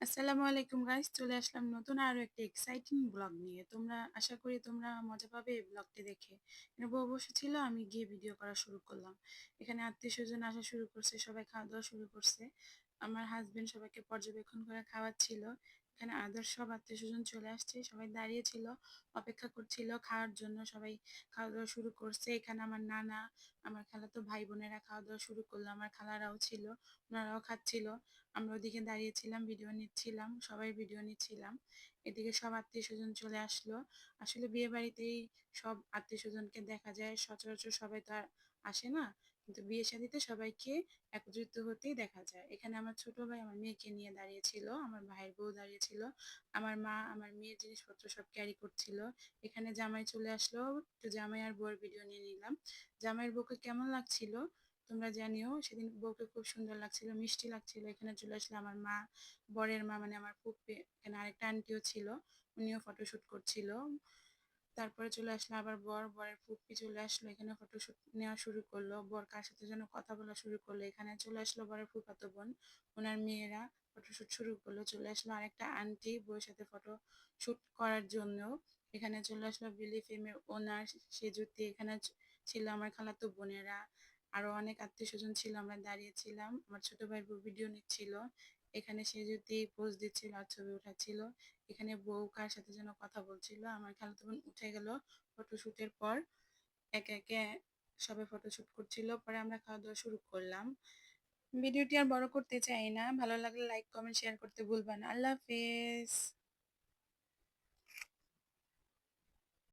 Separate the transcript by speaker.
Speaker 1: আসসালামু আলাইকুম গাইস চলে আসলাম নতুন আরও একটা এক্সাইটিং ব্লগ নিয়ে। তোমরা, আশা করি তোমরা মজা পাবে এই ব্লগটি দেখে। বউ বসে ছিল, আমি গিয়ে ভিডিও করা শুরু করলাম। এখানে আত্মীয় স্বজন আসা শুরু করছে, সবাই খাওয়া দাওয়া শুরু করছে। আমার হাজবেন্ড সবাইকে পর্যবেক্ষণ করে খাওয়াচ্ছিল। এখানে আদার সব আত্মীয় স্বজন চলে আসছে, সবাই দাঁড়িয়ে ছিল, অপেক্ষা করছিল খাওয়ার জন্য, সবাই খাওয়া দাওয়া শুরু করছে। এখানে আমার নানা, আমার খালাতো ভাই বোনেরা খাওয়া দাওয়া শুরু করল, আমার খালারাও ছিল, ওনারাও খাচ্ছিল। আমরা ওদিকে দাঁড়িয়েছিলাম ভিডিও নিচ্ছিলাম, সবাই ভিডিও নিচ্ছিলাম। এদিকে সব আত্মীয় স্বজন চলে আসলো। আসলে বিয়ে বাড়িতেই সব আত্মীয় স্বজনকে দেখা যায়, সচরাচর সবাই তো আর আসে না। কিন্তু বিয়ে শাদিতে সবাইকে একত্রিত হতেই দেখা যায়। এখানে আমার ছোট ভাই আমার মেয়েকে নিয়ে দাঁড়িয়েছিল, আমার ভাইয়ের বউ দাঁড়িয়েছিল, আমার মা, আমার মেয়ের জিনিসপত্র সব ক্যারি করছিল। এখানে জামাই চলে আসলো, তো জামাই আর বউয়ের ভিডিও নিয়ে নিলাম। জামাইয়ের বউকে কেমন লাগছিল? তোমরা জানিও, সেদিন বউকে খুব সুন্দর লাগছিল, মিষ্টি লাগছিল। এখানে চলে আসলো আমার মা, বরের মা মানে আমার ফুপি, এখানে আরেকটা আন্টিও ছিল, উনিও ফটোশুট করছিল। তারপরে চলে আসলো আবার বর, বরের ফুপি চলে আসলো এখানে ফটোশুট নেওয়া শুরু করল। বর কার সাথে যেন কথা বলা শুরু করল, এখানে চলে আসলো বরের ফুফাতো বোন, ওনার মেয়েরা ফটোশুট শুরু করল। চলে আসলো আরেকটা আন্টি বউয়ের সাথে ফটো শুট করার জন্য এখানে চলে আসলো বিলি ফিল্মের ওনার সেজুতি, এখানে ছিল আমার খালাতো বোনেরা। আরও অনেক আত্মীয় স্বজন ছিল, আমরা দাঁড়িয়েছিলাম আমার ছোট ভাই বউ ভিডিও নিচ্ছিল। এখানে সে যদি পোজ দিচ্ছিল আর ছবি উঠাচ্ছিল, এখানে বউ কার সাথে যেন কথা বলছিল, আমার খালাতো বোন উঠে গেল ফটোশুটের পর। একে একে সবাই ফটোশুট করছিল, পরে আমরা খাওয়া দাওয়া শুরু করলাম। ভিডিওটি আর বড় করতে চাই না। ভালো লাগলে লাইক কমেন্ট শেয়ার করতে ভুলবেন আল্লাহ হাফেজ।